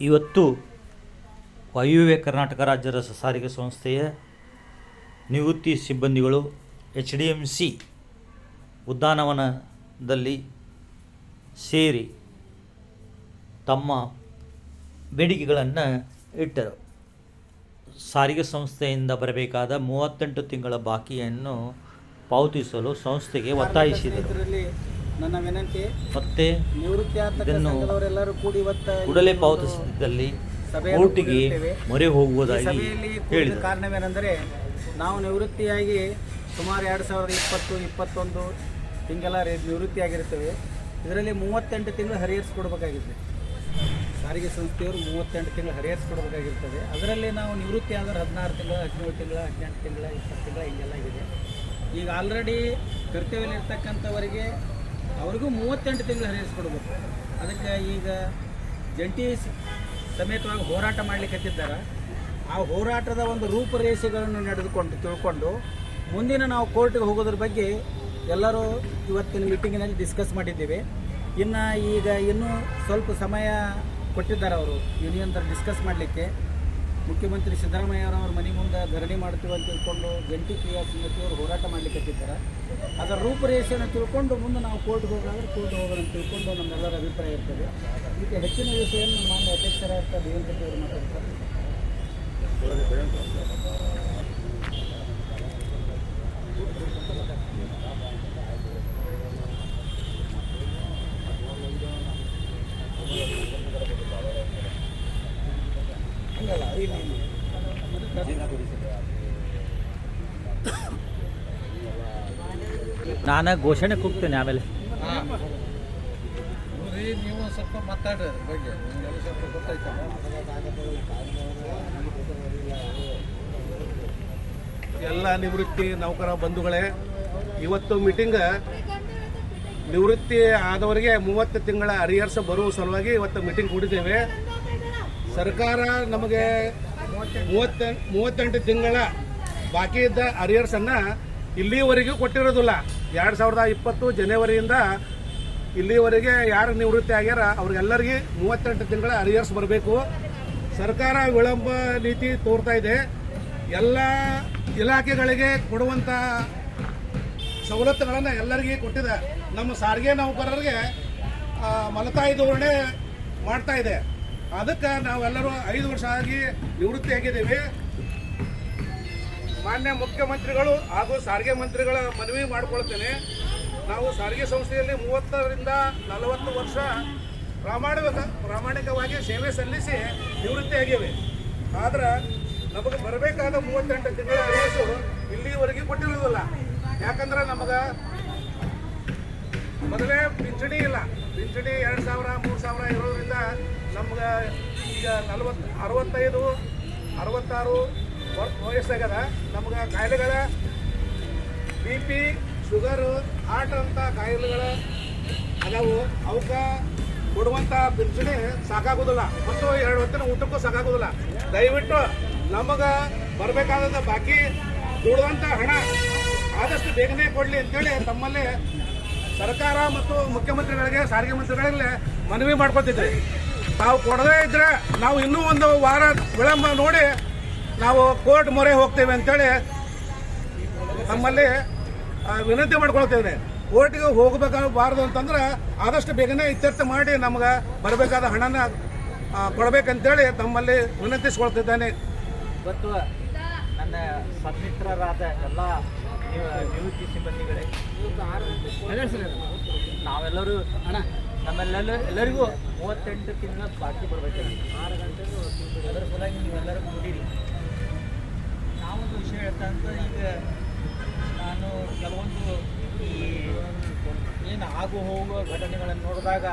ಇವತ್ತು ವಾಯುವ್ಯ ಕರ್ನಾಟಕ ರಾಜ್ಯ ಸಾರಿಗೆ ಸಂಸ್ಥೆಯ ನಿವೃತ್ತಿ ಸಿಬ್ಬಂದಿಗಳು ಎಚ್ ಡಿ ಎಂ ಸಿ ಉದ್ಯಾನವನದಲ್ಲಿ ಸೇರಿ ತಮ್ಮ ಬೇಡಿಕೆಗಳನ್ನು ಇಟ್ಟರು. ಸಾರಿಗೆ ಸಂಸ್ಥೆಯಿಂದ ಬರಬೇಕಾದ ಮೂವತ್ತೆಂಟು ತಿಂಗಳ ಬಾಕಿಯನ್ನು ಪಾವತಿಸಲು ಸಂಸ್ಥೆಗೆ ಒತ್ತಾಯಿಸಿದರು. ನನ್ನ ವಿನಂತಿ ಮತ್ತೆ ನಿವೃತ್ತಿ ಸಂಘದವರೆಲ್ಲರೂ ಕೂಡಿ ಇವತ್ತು ಕೂಡಲೇ ಪಾವತಿಸಿದ್ದಲ್ಲಿ ಪಾವತಿಸದಿದ್ದಲ್ಲಿ ಕೋರ್ಟಿಗೆ ಮೊರೆ ಹೋಗುವುದಾಗಿ ಸಭೆಯಲ್ಲಿ ಕಾರಣವೇನೆಂದರೆ ನಾವು ನಿವೃತ್ತಿಯಾಗಿ ಸುಮಾರು ಎರಡು ಸಾವಿರದ ಇಪ್ಪತ್ತು ಇಪ್ಪತ್ತೊಂದು ತಿಂಗಳ ರೇ ನಿವೃತ್ತಿಯಾಗಿರ್ತೇವೆ ಇದರಲ್ಲಿ ಮೂವತ್ತೆಂಟು ತಿಂಗಳು ಹರಿಹರಿಸ್ಕೊಡ್ಬೇಕಾಗಿದೆ ಸಾರಿಗೆ ಸಂಸ್ಥೆಯವರು ಮೂವತ್ತೆಂಟು ತಿಂಗಳು ಹರಿಯರ್ಸ್ ಕೊಡಬೇಕಾಗಿರ್ತದೆ. ಅದರಲ್ಲಿ ನಾವು ನಿವೃತ್ತಿ ಆದರೆ ಹದಿನಾರು ತಿಂಗಳು ಹದಿನೇಳು ತಿಂಗಳು ಹದಿನೆಂಟು ತಿಂಗಳ ಇಪ್ಪತ್ತು ತಿಂಗಳ ಹಿಂಗೆಲ್ಲ ಇದೆ. ಈಗ ಆಲ್ರೆಡಿ ಕರ್ತವ್ಯದಲ್ಲಿರ್ತಕ್ಕಂಥವರಿಗೆ ಅವ್ರಿಗೂ ಮೂವತ್ತೆಂಟು ತಿಂಗಳು ಹರಿಸ್ಕೊಡ್ಬೇಕು ಕೊಡಬೇಕು. ಅದಕ್ಕೆ ಈಗ ಜಂಟಿ ಸಮೇತವಾಗಿ ಹೋರಾಟ ಮಾಡಲಿಕ್ಕೆ ಹತ್ತಿದ್ದಾರೆ. ಆ ಹೋರಾಟದ ಒಂದು ರೂಪರೇಷೆಗಳನ್ನು ನಡೆದುಕೊಂಡು ತಿಳ್ಕೊಂಡು ಮುಂದಿನ ನಾವು ಕೋರ್ಟ್ಗೆ ಹೋಗೋದ್ರ ಬಗ್ಗೆ ಎಲ್ಲರೂ ಇವತ್ತಿನ ಮೀಟಿಂಗಿನಲ್ಲಿ ಡಿಸ್ಕಸ್ ಮಾಡಿದ್ದೀವಿ. ಇನ್ನು ಈಗ ಇನ್ನೂ ಸ್ವಲ್ಪ ಸಮಯ ಕೊಟ್ಟಿದ್ದಾರೆ ಅವರು. ಯೂನಿಯನ್ದವ್ರು ಡಿಸ್ಕಸ್ ಮಾಡಲಿಕ್ಕೆ. ಮುಖ್ಯಮಂತ್ರಿ ಸಿದ್ದರಾಮಯ್ಯರವ್ರ ಮನೆ ಮುಂದೆ ಧರಣಿ ಮಾಡ್ತೀವಿ ಅಂತ ತಿಳ್ಕೊಂಡು ಜಂಟಿ ಕ್ರಿಯಾ ಸಮಿತಿಯವರು ಹೋರಾಟ ಮಾಡಲಿಕ್ಕೆ ಅದರ ರೂಪುರೇಷೆಯನ್ನು ತಿಳ್ಕೊಂಡು ಮುಂದೆ ನಾವು ಕೋರ್ಟ್ಗೆ ಹೋಗೋದಾದ್ರೆ ಕೋರ್ಟ್ ಹೋಗೋಣ ಅಂತ ತಿಳ್ಕೊಂಡು ನಮ್ಮೆಲ್ಲರ ಅಭಿಪ್ರಾಯ ಇರ್ತದೆ. ಇದಕ್ಕೆ ಹೆಚ್ಚಿನ ವಿಷಯವನ್ನು ಮಾನ್ಯ ಅಧ್ಯಕ್ಷರಾದ ದೇವೇಂದ್ರ ಅವರು ಮಾತಾಡ್ತಾರೆ. ನಾನು ಘೋಷಣೆ ಕೂಗ್ತೇನೆ ಆಮೇಲೆ. ನೀವು ಸ್ವಲ್ಪ ಮಾತಾಡ್ರಿ ಬಗ್ಗೆ. ನಿಮ್ಗೆಲ್ಲ ಸ್ವಲ್ಪ ಗೊತ್ತಾಯ್ತಲ್ಲ ಎಲ್ಲ ನಿವೃತ್ತಿ ನೌಕರ ಬಂಧುಗಳೇ ಇವತ್ತು ಮೀಟಿಂಗ್ ನಿವೃತ್ತಿ ಆದವರಿಗೆ ಮೂವತ್ತು ತಿಂಗಳ ಅರಿಯರ್ಸ್ ಬರುವ ಸಲುವಾಗಿ ಇವತ್ತು ಮೀಟಿಂಗ್ ಕೂಡಿದ್ದೇವೆ. ಸರ್ಕಾರ ನಮಗೆ ಮೂವತ್ತ ಮೂವತ್ತೆಂಟು ತಿಂಗಳ ಬಾಕಿ ಇದ್ದ ಅರಿಯರ್ಸನ್ನು ಇಲ್ಲಿವರೆಗೂ ಕೊಟ್ಟಿರೋದಿಲ್ಲ. ಎರಡು ಸಾವಿರದ ಇಪ್ಪತ್ತು ಜನವರಿಯಿಂದ ಇಲ್ಲಿವರೆಗೆ ಯಾರು ನಿವೃತ್ತಿ ಆಗ್ಯಾರ, ಅವ್ರಿಗೆಲ್ಲರಿಗೆ ಮೂವತ್ತೆಂಟು ತಿಂಗಳ ಅರಿಯರ್ಸ್ ಬರಬೇಕು. ಸರ್ಕಾರ ವಿಳಂಬ ನೀತಿ ತೋರ್ತಾ ಇದೆ. ಎಲ್ಲ ಇಲಾಖೆಗಳಿಗೆ ಕೊಡುವಂಥ ಸವಲತ್ತುಗಳನ್ನು ಎಲ್ಲರಿಗೆ ಕೊಟ್ಟಿದೆ. ನಮ್ಮ ಸಾರಿಗೆ ನೌಕರರಿಗೆ ಮಲತಾಯಿ ಧೋರಣೆ ಮಾಡ್ತಾ ಇದೆ. ಅದಕ್ಕೆ ನಾವೆಲ್ಲರೂ ಐದು ವರ್ಷ ಆಗಿ ನಿವೃತ್ತಿ ಆಗಿದ್ದೀವಿ. ಮಾನ್ಯ ಮುಖ್ಯಮಂತ್ರಿಗಳು ಹಾಗೂ ಸಾರಿಗೆ ಮಂತ್ರಿಗಳ ಮನವಿ ಮಾಡಿಕೊಳ್ತೇನೆ. ನಾವು ಸಾರಿಗೆ ಸಂಸ್ಥೆಯಲ್ಲಿ ಮೂವತ್ತರಿಂದ ನಲವತ್ತು ವರ್ಷ ಪ್ರಾಮಾಣಿಕ ಪ್ರಾಮಾಣಿಕವಾಗಿ ಸೇವೆ ಸಲ್ಲಿಸಿ ನಿವೃತ್ತಿ ಆಗಿವೆ. ಆದ್ರೆ ನಮಗೆ ಬರಬೇಕಾದ ಮೂವತ್ತೆಂಟು ತಿಂಗಳ ವಯಸ್ಸು ಇಲ್ಲಿವರೆಗೆ ಕೊಟ್ಟಿರೋದಿಲ್ಲ ಯಾಕಂದ್ರೆ ನಮಗೆ ಮೊದಲೇ ಪಿಂಚಣಿ ಇಲ್ಲ. ಪಿಂಚಣಿ ಎರಡು ಸಾವಿರ, ಮೂರು ಸಾವಿರ ಇರೋದ್ರಿಂದ ನಮ್ಗೆ ಈಗ ನಲವತ್ತು, ಅರವತ್ತೈದು, ಅರವತ್ತಾರು ವಯಸ್ಸಾಗದ ನಮ್ಗೆ ಕಾಯಿಲೆಗಳ ಬಿ ಪಿ ಶುಗರು ಹಾರ್ಟ್ ಅಂತ ಕಾಯಿಲೆಗಳ ಅದಾವು ಅವಕ್ಕೆ ಕೊಡುವಂಥ ಪಿಂಚಣಿ ಸಾಕಾಗೋದಿಲ್ಲ. ಮತ್ತು ಎರಡು ಹೊತ್ತಿನ ಊಟಕ್ಕೂ ಸಾಕಾಗೋದಿಲ್ಲ. ದಯವಿಟ್ಟು ನಮಗೆ ಬರಬೇಕಾದಂಥ ಬಾಕಿ ದುಡುವಂಥ ಹಣ ಆದಷ್ಟು ಬೇಗನೆ ಕೊಡಲಿ ಅಂತೇಳಿ ತಮ್ಮಲ್ಲಿ ಸರ್ಕಾರ ಮತ್ತು ಮುಖ್ಯಮಂತ್ರಿಗಳಿಗೆ, ಸಾರಿಗೆ ಮಂತ್ರಿಗಳಲ್ಲಿ ಮನವಿ ಮಾಡ್ಕೊತಿದ್ವಿ. ನಾವು ಕೊಡದೇ ಇದ್ರೆ ನಾವು ಇನ್ನೂ ಒಂದು ವಾರ ವಿಳಂಬ ನೋಡಿ ನಾವು ಕೋರ್ಟ್ ಮೊರೆ ಹೋಗ್ತೇವೆ ಅಂತೇಳಿ ನಮ್ಮಲ್ಲಿ ವಿನಂತಿ ಮಾಡ್ಕೊಳ್ತೇವೆ. ಕೋರ್ಟ್ಗೆ ಹೋಗಬೇಕಾಗಬಾರ್ದು ಅಂತಂದ್ರೆ ಆದಷ್ಟು ಬೇಗನೆ ಇತ್ಯರ್ಥ ಮಾಡಿ ನಮ್ಗೆ ಬರಬೇಕಾದ ಹಣನ ಕೊಡಬೇಕಂತೇಳಿ ತಮ್ಮಲ್ಲಿ ವಿನಂತಿಸ್ಕೊಳ್ತಿದ್ದೇನೆ. ಇವತ್ತು ನನ್ನ ಸನ್ಮಿತ್ರರಾದ ಎಲ್ಲ ನಿವ- ನಿವೃತ್ತಿ ಸಿಬ್ಬಂದಿಗಳೇ ನಾವೆಲ್ಲರೂ ಅಣ್ಣ ನಮ್ಮೆಲ್ಲ ಎಲ್ಲರಿಗೂ ಮೂವತ್ತೆಂಟು ತಿಂಗಳ ಬಾಕಿ ಬರ್ಬೇಕು ಆರು ಗಂಟೆಗೂ ಅದರ ಸಲುವಾಗಿ ನೀವೆಲ್ಲರೂ ಕೂಡಿರಿ. ನಾವೊಂದು ವಿಷಯ ಹೇಳ್ತಾ ಅಂತ ಈಗ ನಾನು ಕೆಲವೊಂದು ಈ ಏನು ಆಗು ಹೋಗುವ ಘಟನೆಗಳನ್ನು ನೋಡಿದಾಗ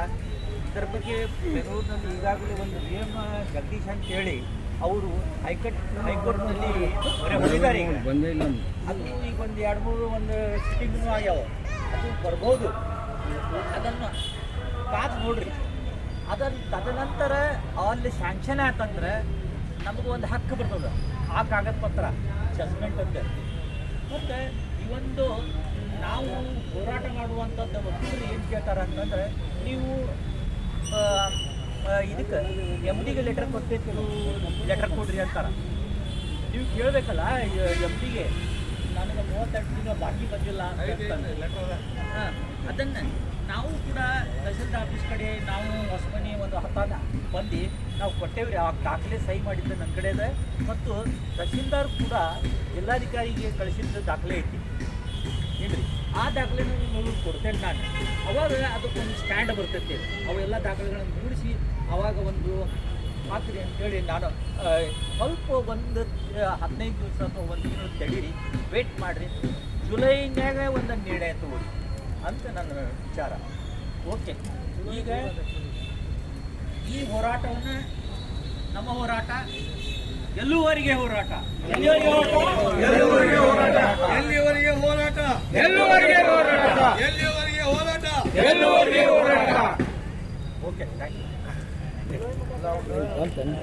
ಇದರ ಬಗ್ಗೆ ಬೆಂಗಳೂರಿನಲ್ಲಿ ಈಗಾಗಲೇ ಒಂದು ನಿಯಮ ಎಂ ಜಗದೀಶ್ ಅಂತ ಹೇಳಿ ಅವರು ಹೈಕೋರ್ಟ್ ಹೈಕೋರ್ಟ್ನಲ್ಲಿ ಹೊರೆ ಹೊಡಿದ್ದಾರೆ ಅದು ಈಗ ಒಂದು ಎರಡು ಮೂರು ಒಂದು ಸಿಟ್ಟಿಂಗ್ನೂ ಆಗ್ಯಾವ. ಅದು ಬರ್ಬೋದು. ಅದನ್ನು ಕಾದು ನೋಡ್ರಿ. ಅದನ್ನು ತದನಂತರ ಅಲ್ಲಿ ಸ್ಯಾಂಕ್ಷನ್ ಆಯ್ತಂದ್ರೆ ನಮಗೆ ಒಂದು ಹಕ್ಕು ಬರ್ತದೆ. ಆ ಕಾಗದ ಪತ್ರ ಜಜ್ಮೆಂಟ್ ಅಂತ. ಮತ್ತು ಈ ಒಂದು ನಾವು ಹೋರಾಟ ಮಾಡುವಂಥದ್ದು ವಕೀಲರು ಏನು ಕೇಳ್ತಾರೆ ಅಂತಂದರೆ, ನೀವು ಇದಕ್ಕೆ ಎಂ ಡಿಗೆ ಲೆಟರ್ ಕೊಡ್ತೈತಿ ಲೆಟರ್ ಕೊಡ್ರಿ ಅಂತಾರೆ. ನೀವು ಕೇಳಬೇಕಲ್ಲ ಎಂ ಡಿಗೆ ನನಗೆ ಮೂವತ್ತೆರಡು ದಿನ ಬಾಕಿ ಬಂದಿಲ್ಲ. ಹಾ, ಅದನ್ನ ನಾವು ಕೂಡ ತಹಸೀಲ್ದಾರ್ ಆಫೀಸ್ ಕಡೆ ನಾವು ಹೊಸಮನಿ ಒಂದು ಹತ್ತಾನ ಬಂದು ನಾವು ಕೊಟ್ಟೇವ್ರಿ ಆ ದಾಖಲೆ ಸಹಿ ಮಾಡಿದ್ದು ನನ್ನ ಕಡೆ ಇದೆ ಮತ್ತು ತಹಸೀಲ್ದಾರ್ ಕೂಡ ಜಿಲ್ಲಾಧಿಕಾರಿಗೆ ಕಳಿಸಿದ ದಾಖಲೆ ಐತಿ. ಏನ್ರಿ? ಆ ದಾಖಲೆನ ನಿಮಗೆ ಕೊಡ್ತೇನೆ ನಾನು. ಅವಾಗ ಅದಕ್ಕೊಂದು ಸ್ಟ್ಯಾಂಡ್ ಬರ್ತೈತೆ. ಅವೆಲ್ಲ ದಾಖಲೆಗಳನ್ನು ಮೂಡಿಸಿ ಅವಾಗ ಒಂದು ಹಾಕ್ರಿ ಅಂತೇಳಿ ನಾನು ಸ್ವಲ್ಪ ಒಂದು ಹದಿನೈದು ದಿವಸ ಅಥವಾ ಒಂದು ತಿಂಗಳು ತಡೀರಿ ವೇಟ್ ಮಾಡಿರಿ. ಜುಲೈನ್ಯಾಗ ಒಂದು ನಿರ್ಣಯ ತಗೊಳ್ಳಿ ಅಂತ ನನ್ನ ವಿಚಾರ. ಓಕೆ ಈಗ ಈ ಹೋರಾಟವನ್ನು ನಮ್ಮ ಹೋರಾಟ ಎಲ್ಲುವರೆಗೆ ಹೋರಾಟ? ಎಲ್ಲಿವರೆಗೆ ಹೋರಾಟ? ಎಲ್ಲಿವರೆಗೆ ಹೋರಾಟ? ಎಲ್ಲಿವರೆಗೆ ಹೋರಾಟ? ಎಲ್ಲಿವರೆಗೆ ಹೋರಾಟ? ಎಲ್ಲೂವರೆಗೆ ಹೋರಾಟ ಓಕೆ ಥ್ಯಾಂಕ್ ಯು tỉnh